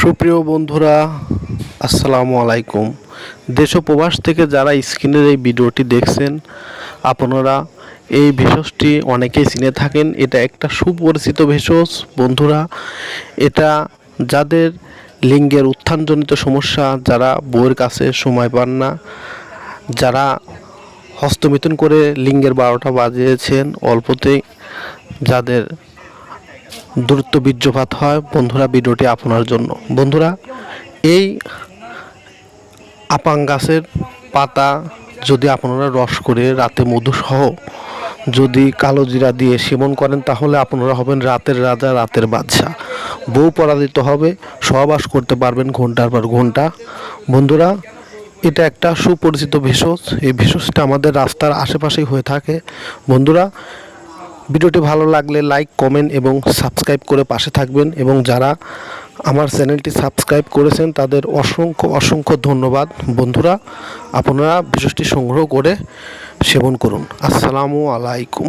সুপ্রিয় বন্ধুরা, আসসালামু আলাইকুম। দেশ ও প্রবাস থেকে যারা স্ক্রিনের এই ভিডিওটি দেখছেন, আপনারা এই ভেষজটি অনেকেই চিনে থাকেন। এটা একটা সুপরিচিত ভেষজ, বন্ধুরা। এটা যাদের লিঙ্গের উত্থানজনিত সমস্যা, যারা বউয়ের কাছে সময় পান না, যারা হস্তমিথুন করে লিঙ্গের বারোটা বাজিয়েছেন, অল্পতেই যাদের দ্রুত বীর্যপাত হয়। বন্ধুরা, ভিডিওটি আপনার জন্য। বন্ধুরা, এই আপাং গাছের পাতা যদি আপনারা রস করে, রাতে মধুসহ যদি কালো জিরা দিয়ে সেবন করেন, তাহলে আপনারা হবেন রাতের রাজা, রাতের বাদশাহ। বউ পরাজিত হবে, সহবাস করতে পারবেন ঘণ্টার পর ঘণ্টা। বন্ধুরা, এটা একটা সুপরিচিত ভেষজ। এই ভেষজটা আমাদের রাস্তার আশেপাশেই হয়ে থাকে। বন্ধুরা ভিডিওটি ভালো লাগলে লাইক কমেন্ট এবং সাবস্ক্রাইব করে পাশে থাকবেন এবং যারা আমার চ্যানেলটি সাবস্ক্রাইব করেছেন তাদের অসংখ্য অসংখ্য ধন্যবাদ। বন্ধুরা, আপনারা বিশেষটি সংগ্রহ করে সেবন করুন। আসসালামু আলাইকুম।